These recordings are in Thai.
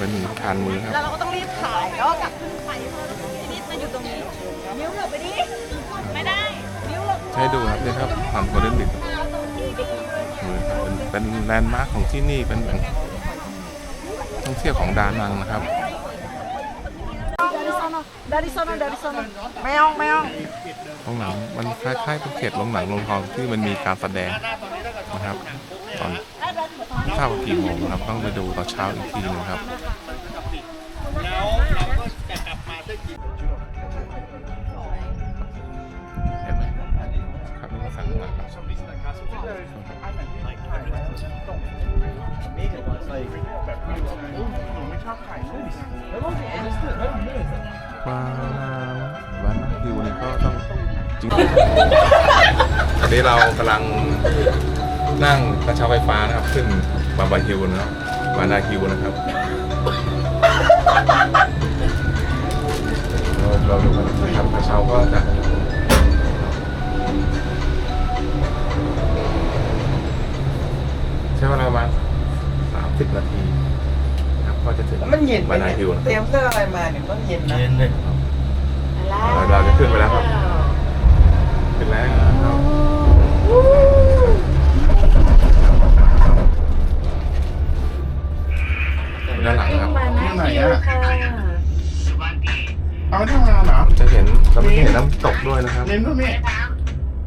เป็นทานมือครับแล้วเราก็ต้องรีบถ่ายแล้วก็กลับขึ้นไปทีนี้มันอยู่ตรงนี้นิ้วเหลบไปดิไม่ได้นิ้วเหลบใช้ดูครับนี่ครับทำโกลเด้นบิดมือครับเป็นเป็นแลนด์มาร์คของที่นี่เป็นแหล่งท่องเที่ยวของดานังนะครับ dari sono dari sono meong meong โรงหนังมันคล้ายๆเป็นเขตโรงหนังโรงทองที่มันมีการแสดงนะครับตอนไม่ท ราบว่ากี่โมงนะครับ ต้องไปดูตอนเช้าอีกทีหนึงครับเห็นไหมครับนี่มาสั่งหลังครับว้าววันนักดิวนี่ก็ต้องจริงตอนนี้เรากำลังนั่งกระเช้าไฟฟ้านะครับ ขึ้น บาบาฮิวนะครับบานาฮิวนะครับเราเราดูกันนะครับกระเช้าก็จะใช้เวลาประมาณสามสิบนาทีนะครับก็จะถึงแล้วมันเย็นไหมบานาเนี่ยฮิวนะเตรียมเสื้ออะไรมาเนี่ยต้องเย็นนะ เย็นเลยเราเราจะขึ้นไปแล้วครับ ไม่ทำงานเหรอจะเห็นเราจะเห็นน้ำตกด้วยนะครับเน้นด้วยนี่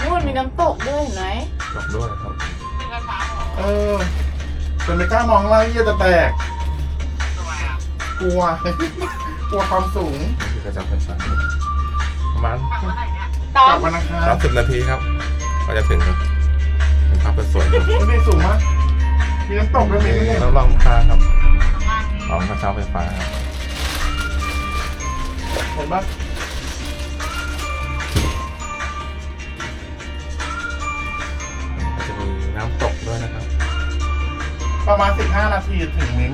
นู่นมีน้ำตกด้วยเห็นไหมตกด้วยครับ เออแต่ไม่กล้ามองล่างที่จะแตก กลัว กลัวความสูงนี่คือกระจกไฟฟ้าประมาณตอกลัมบวันอังคารสามสิบนาทีครับ ก็จะถึงครับเป็นภาพสวยครับมันไม่สูงมั้ยมีน้ำตกด้วยมีไหมเนี่ยแล้วลองพาครับของกระเช้าไฟฟ้าครับ เห็นปะก็จะมีน้ำตกด้วยนะครับ ประมาณ 15 นาทีถึงมิ้น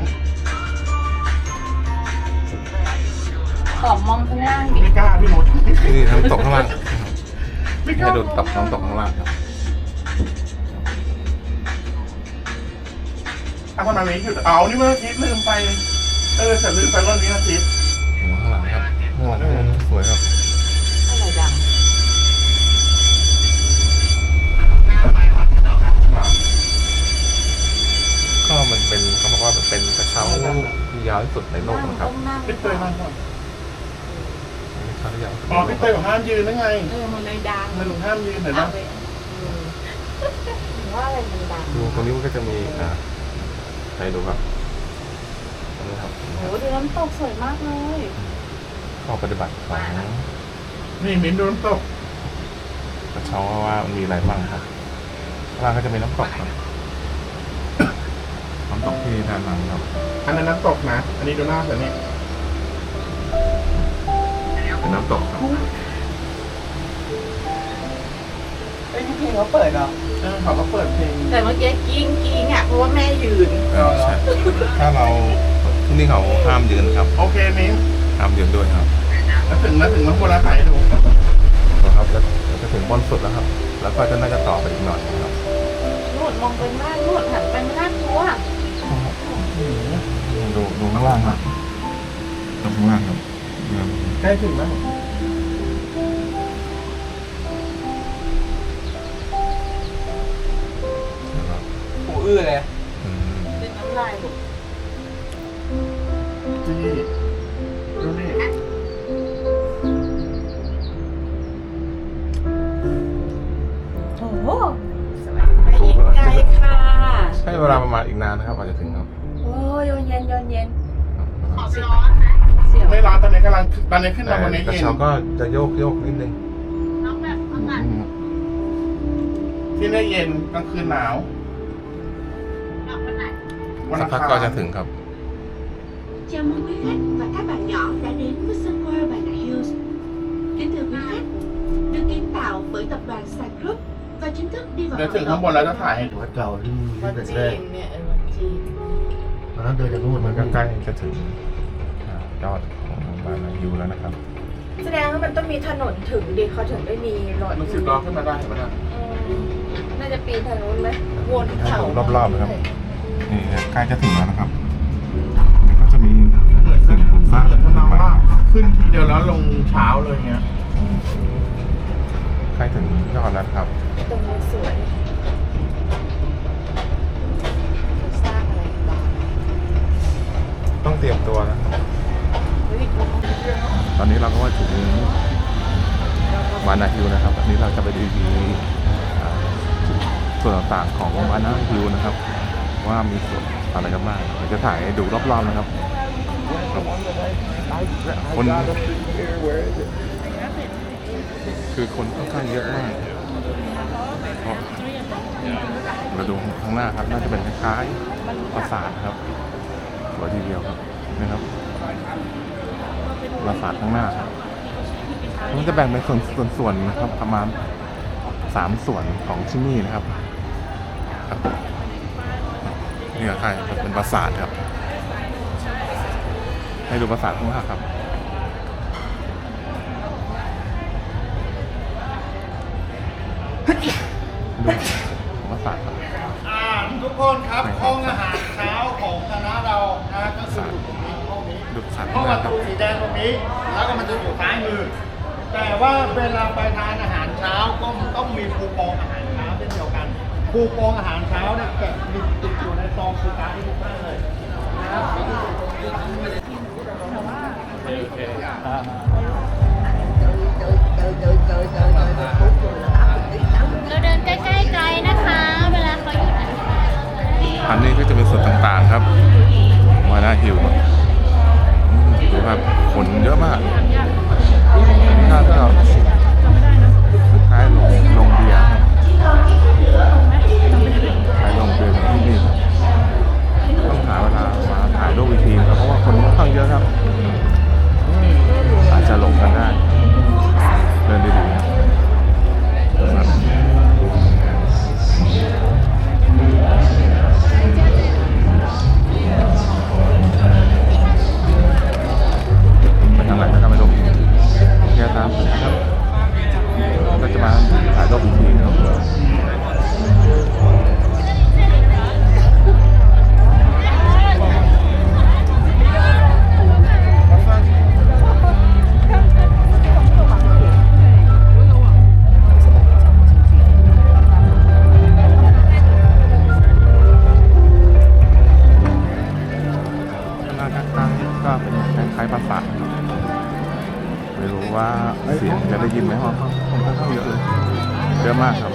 ตอบมองข้างล่างดิไม่กล้าพี่มดที่นี่น้ำตกข้างล่างนะครับไม่กล้าให้ดูตกน้ำตกข้างล่างครับอะทำไมไม่หยุดเอานี่เมื่ออาทิตย์ลืมไป เออฉันลืมไปว่านี้อาทิตย์ข้างหลัง ครับข้างหลังสวยครับอะไรดังก็มันเป็นเขาบอกว่ามันเป็นกระเช้าที่ยาวที่สุดในโลกนะครับพี่เตยมาก่อนกระเช้าที่ยาวที่สุดอ๋อพี่เตยบอกห้ามยืนนั่ไงเออมันเลยดังมันหนูห้ามยืนเห็นไหมเอาไปเออถึงว่าอะไรมันดังดูตรงนี้มันก็จะมีอ่าให้ดูครับตรงนี้ครับโอ้โหดูน้ำตกสวยมากเลย ข้อปฏิบัติของนี่มิ้นโดนตกกระเช้าว่ามันมีอะไรบ้างครับข้างล่างก็จะมีน้ำตกครับน้ำตกที่ด้านหลังครับอันนั้นน้ำตกนะ อันนี้ดูหน้าแต่นี่เป็นน้ำตกครับเอ้ยนี่เพลงเขาเปิดเหรอเออเขาก็เปิดเพลงแต่เมื่อกี้กิ้งกิ้งอะเพราะว่าแม่ยืน เออใช่ถ้าเราที่นี่เขาห้ามยืนครับ โอเคมิ้นห้ามยืนด้วยครับ แล้วถึงแล้วถึงน้ำโบราณถ่ายให้ดูนะครับแล้วแล้วก็ถึงบนสุดแล้วครับ แล้วก็จะน่าจะต่อไปอีกหน่อยนะครับนู่นมองไปหน้านู่นหันไปไม่น่ากลัวดูดูข้างล่างครับดูข้างล่างครับใกล้ถึงแล้วนะครับหูอื้อเลยอืมเป็นน้ำลายลูกจี เวลาประมาณอีกนานนะครับกว่าจะถึงครับโอ้ยโยนเย็นโยนเย็นครับเสียวไม่ร้อนตอนนี้กำลังตอนนี้ขึ้นแต่มาวันนี้กระเย็นเช้าก็จะโยกโยกนิดนึงที่นี่เย็นกลางคืนหนาววันสัอักงพักคารก็จะถึงครับ Chào mừng quý khách và các bạn nhỏ đã đến với Sun World Bà Nà Hills. Kính thưa quý khách, được kiến tạo bởi tập đoàn Sun Group và chính thức đi vào เดี๋ยว hoạt ถึงข้างบน động แล้วจะถ่ายให้ดูวัดเก่าที่วัดเป็นจีแรกนเนี่ยเออวัดจีนมันต้องเดินจากนู่นมัมันนก็ก็ใกใกล้ล้จะถึงอ่ายอดของบานายูแล้วนะครับแสดงว่ามันต้องมีถนนถึงดิเขาถึงได้มีรถมันสิบล้อขึ้นมาได้เห็นไหมล่ะอืมน่าจะปีนทางนู้นไหมวนเขา รอบๆนะครับนี่ใกล้จะถึงแล้วนะครับมันก็จะมีทขึ้นทีเดียวแล้วลงเช้าเลยเงี้ย ใกล้ถึงยอดแล้วครับ ตรงนี้สวยสร้างอะไรบ้างต้องเตรียมตัวนะครับเฮ้ยตอนนี้เราก็มาถึงวานาฮิลนะครับวันนี้เราจะไปดูดีอ่าส่วนต่างๆของวานาฮิลนะครับ ว่ามีส่วนอะไรกันบ้างเดี๋ยวจะถ่ายให้ดูรอบๆนะครับ คน คือคนค่อนข้างเยอะมาก เราดูข้างหน้าครับ น่าจะเป็นคล้ายๆปราสาทครับสวยทีเดียวครับนะครับปราสาทข้างหน้าครับมันจะแบ่งเป็นส่วนส่วนส่วนะครับประมาณสามส่วนของที่นี่นะครับครับนี่ก็ใช่ครเป็นปราสาทครับ ให้ดูปราสาทข้างหน้าครับ ดูปราสาทครับอ่าทุกคนครับห้องอาหารเช้าของคณะเรานะก็คืออยู่ตรงนี้ห้องนี้ดูปราสาทห้อข้างงหปน้าระครับตูสีแดงตรงนี้ แล้วก็มันจะอยู่ซ้ายมือ แต่ว่าเวลาไปทานอาหารเช้าก็ต้องมีคูปองอาหารเช้าเช่นเดียวกันคูปองอาหารเช้าเนี่ยแกะติดติดอยู่ในซองคือการที่ทุกท่านเลยนะครับเรา เดินใกล้ๆไกลนะคะ เวลาเขาอยู่ไหนะอันนี้ก็จะเป็นส่วนต่างๆครับวาหน้าฮิลอืมดูครับคนเยอะมากน่าจะคล้ายๆลงลงเบียร์ครับคล้ายลงเบียร์ที่นี่ต้องหาเวลามาถ่ายรูปอีกทีครับเพราะว่าคนค่อนข้างเยอะครับ อาจจะลงกันได้ ยงจะได้ยินไหมเพราะคนค่อนข้างเยอะเลยเยอะมากครับ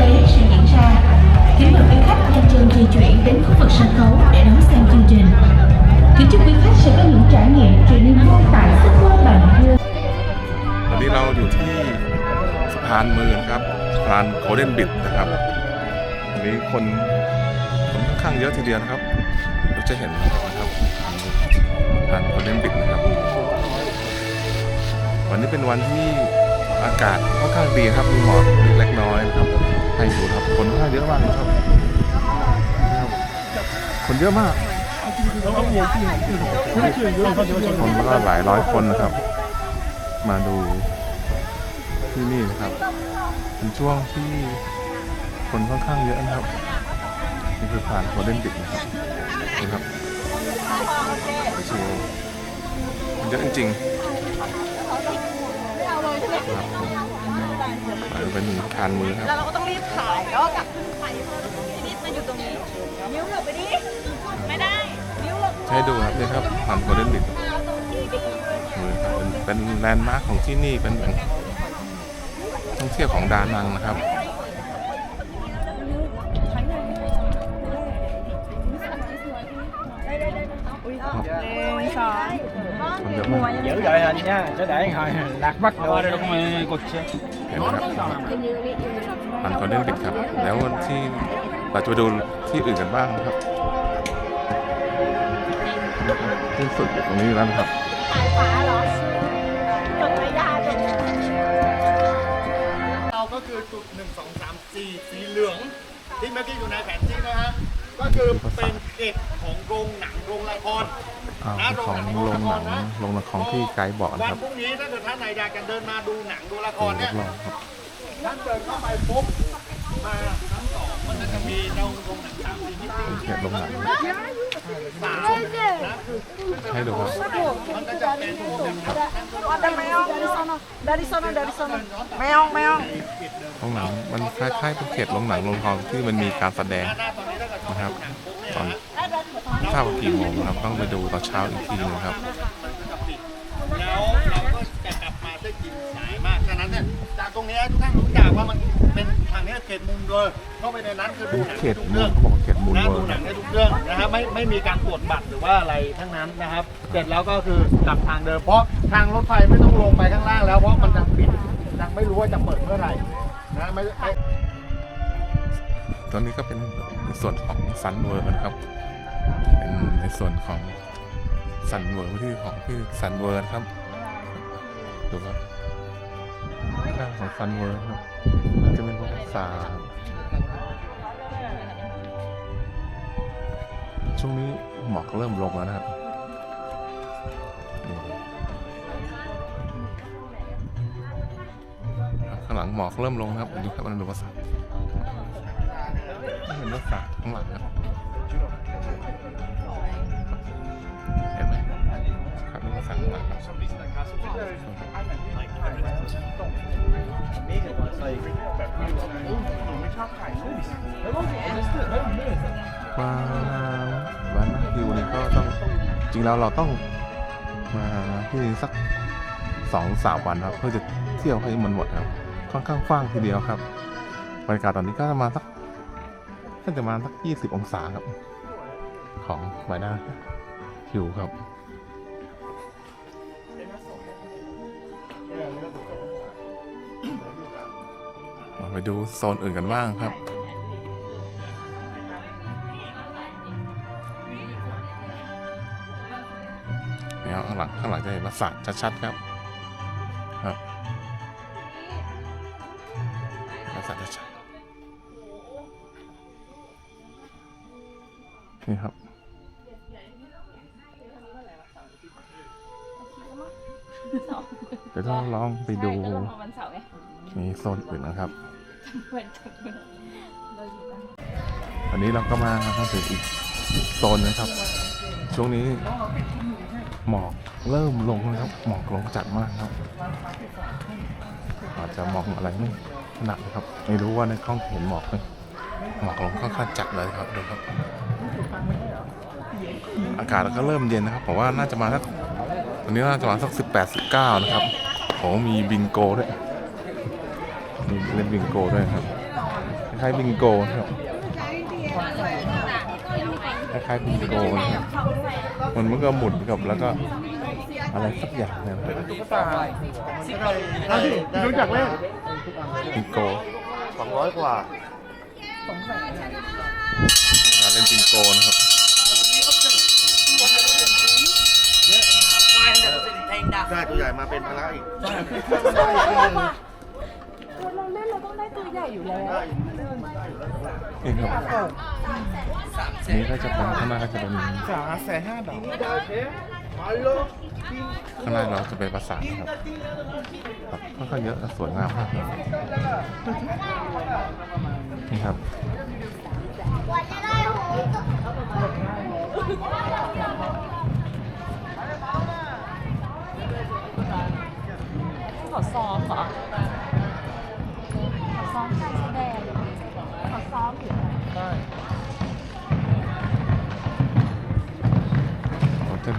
tế sẽ diễn ra. Kính mời quý khách nhanh chân di chuyển đến khu vực sân khấu để đón xem chương trình. Kính chúc quý khách sẽ có những trải nghiệm trở nên vô tại sức mơ bạn Hương. วันนี้เราอยู่ที่สะพานเมือนะครับสะพานโคเดนบิดนะครับวันนี้คนคนค่อนข้างเยอะทีเดียวนะครับเราจะเห็นนะครับสะพานโคเดนบิดนะครับ วันนี้เป็นวันที่อากาศค่อนข้างดีครับมีหมอกเล็กน้อยนะครับ ให้ดูครับ คนค่อนข้างเยอะมากนะครับ คนเยอะมาก คนก็หลายร้อยคนนะครับ มาดูที่นี่นะครับเป็นช่วงที่คนค่อนข้างเยอะนะครับนี่คือผ่านโคเดนบิกนะครับนี่ครับโชว์เยอะจริงๆครับ มาดูเป็นคานมือครับ แล้วเราก็ต้องรีบถ่ายแล้วก็กลับขึ้นไปเพราะทีนี้มันอยู่ตรงนี้นิ้วหลบไปดิไม่ได้นิ้วหลบให้ดูครับนี่ครับผ่านโคเดนบิกเป็นเป็นแลนด์มาร์คของที่นี่เป็นแหล่งท่องเที่ยวของดานังนะครับหนึ่งสองคนเยอะมาก giữ đội hình nha cho để hồi lạc bắt đồ rồi không cột xe เห็นไหมครับผ่านโคเดนบิกครับ แล้วที่เราจะไปดูที่อื่นกันบ้างนะครับที่สุดอยู่ตรงนี้แล้วนะครับสายฟ้าเหรอจดไม่ได้เป็นคือจุด1 2 3 4สีเหลือง ที่เมื่อกี้อยู่ในแผนที่นะฮะก็คือเป็นเกตของโรงหนังโรงละคร อ่าเป็นของโรงหนังโรงหนังของที่ไกด์บอกนะวัคนรับพรุ่งนี้ถ้าเกิดท่านไหนอยากจะเดินมาดูหนังดูละคดูรเนี่ยรอบๆครับท่านเดินเข้าไปปุ๊บมาชั้นสองมันก็จะมีโรงโรงหนังสามสีมิติเขียนโรงหนังสามนะคือให้ดูครับ มันก็จะเป็นพวกแบบ Ada meong dari sono, dari sono, dari sono. Meong, meong. โรงหนังมันคล้ายๆเป็นเขตโรงหนังโรงทองที่มันมีการแสดงหน้าตอนนี้ถ้าเกิดเข้านะครับดูหนังปุ๊บ ตอนเนี่ยทราบว่ากี่โมงนะครับต้องไปดูตอนเช้าอีกทีหนึงครับ แล้วเราก็จะกลับมาได้กินสายมากฉะนั้นเนี่ยจากตรงนี้ทุกท่านรู้จักว่ามันเป็นทางนี้เขตมุมเลยเข้าไปในนั้นคือเป็ดูนหนังเขได้ตทุกมูเรื่ลองเขาบอกเขตมูลนะเวิดูร์หนังได้ทุกเรื่องนะครับไม่ไม่มีการตรวจบัตรหรือว่าอะไรทั้งนั้นนะครับ เสร็จแล้วก็คือกลับทางเดิมเพราะทางรถไฟไม่ต้องลงไปข้างล่างแล้วเพราะมันยังปิดยังไม่รู้ว่าจะเปิดเมื่อไหร่นะไม่ไม่ตอนนี้ก็เป็นในส่วนของซันเวิร์นะครับ เป็นในส่วนของซันเวิร์ที่ของที่ซันเวิร์ครับ ดูครับข้างของซันเวิร์ครับจะเป็นพวกสาช่วงนี้หมอกเริ่มลงแล้วนะครับข้างหลังหมอกเริ่มลงนะครับดูครับมันดูภาษาไม่เห็นรถสาข้างหลังครับ ครับรถสาดข้างหลังครับ มาวันนักดิวนี่ก็ต้องจริงแล้วเราต้องมาที่นี่สักสองสามวันครับเพื่อจะเที่ยวให้มันหมดครับ ค่อนข้างกว้างทีเดียวครับบรรยากาศตอนนี้ก็ประมาณสักน่าจะประมาณสักยี่สิบองศาครับ ของใบหน้าผิวครับ ไปดูโซนอื่นกันบ้างครับแล้วข้างหลังข้างหลังจะเห็นปราสาทชัดๆครับ ครับปราสาทชัดๆนี่ครับเดี๋ยวต้องลองไปดูใช่ก็ลงมาวันเสาร์ไงมีโซนอื่นนะครับ วันจันทร์เราอยู่บ้านวันนี้เราก็มาถึงอีกโซนนะครับ ช่วงนี้หมอกเริ่มลงแล้วครับ หมอกลงจัดมากครับ อาจจะหมองอะไรไม่ถนัดนะครับ ไม่รู้ว่าในกล้องเห็นหมอกไหมหมอกลงค่อนข้างจัดเลยครับดูครับ อากาศก็เริ่มเย็นนะครับผมว่าน่าจะมาสักวันนี้น่าจะมาสักสิบแปดสิบเก้านะครับโอ้มีบิงโกด้วย มีเล่นบิงโกด้วยครับคล้ายๆบิงโกนะครับคล้ายๆบิงโกนะครับมันมันก็หมุนกับแล้วก็อะไรสักอย่างเนี่ยนะครับรู้จักเล่นบิงโกสองร้อยกว่างานเล่นบิงโกนะครับได้ตัวใหญ่มาเป็นพละอีก ได้ตัวใหญ่อยู่แล้วนี่ครับนี่ก็จะเป็นข้างหน้าก็จะเป็นสามแสนห้าดอกข้างหน้าเราจะเป็นปราสานครับครับค่อนข้างเยอะและสวยงามมากครับนี่ครับ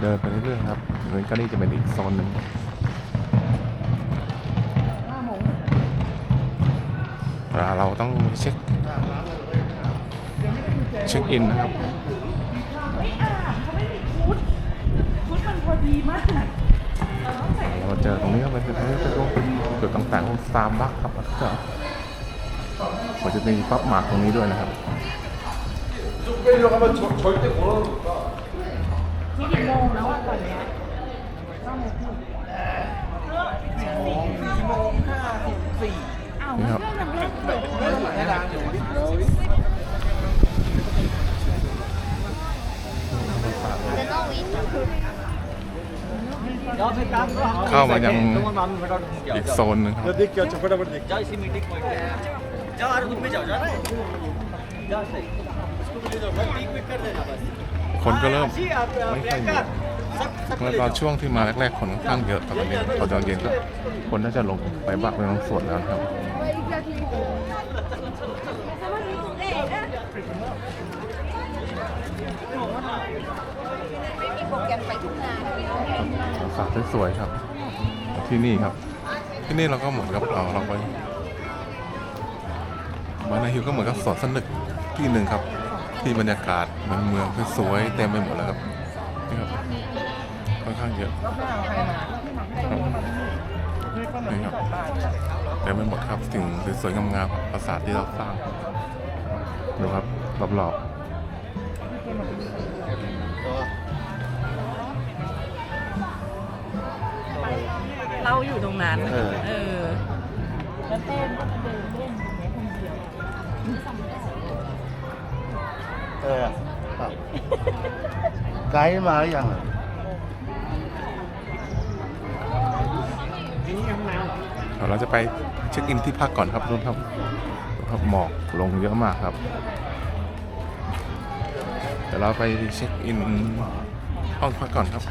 เดินไปเรื่อยๆครับนี่ก็นี่จะเป็นอีกโซนหนึ่งเวลาเราต้องเช็คเช็คอินนะครับเราเจอตรงนี้ก็เป็นตรงนี้เป็นพวกจุดต่างๆพวกสตาร์บัคครับแล้วก็ผมจะมีป๊อปมากตรงนี้ด้วยนะครับ นี่กี่โมงแล้วอะตอนเนี้ยเก้าโมงครึ่โมงสี่โมงห้าสิบสี่อ้าวเรื่องยังเล่นเรื่อยู่แค่ร้นอยู่เข้ามายัง อีกโซนหนึงครับ คนก็เริ่มไม่ค่อยมีเมื่อตอนช่วงที่มาแรกๆคนค่อนข้างเยอะแต่ตอนนี้พอตอนเย็นก็คนน่าจะลงไปบ้างไปบางส่วนแล้วครับสาวสวยๆครับ ที่นี่ครับ ที่นี่เราก็เหมือนกับเราเราไปบานาฮิลก็เหมือนกับสวนสนุกที่หนึ่งครับ ที่บรรยากาศเมืองเมืองสวยๆเต็มไปหมดเลยครับนี่ครับค่อนข้างเยอะนี่ครับเต็มไปหมดครับสิ่งสวยๆงามๆปราสาทที่เราสร้างดูครับรอบๆเราอยู่ตรงนั้น เออเออเออครับไกด์มาหรือยังอะเดี๋ยวเราจะไปเช็คอินที่พักก่อนครับทุกท่านครับดูครับหมอกลงเยอะมากครับ เดี๋ยวเราไปเช็คอินห้องพักก่อนครับ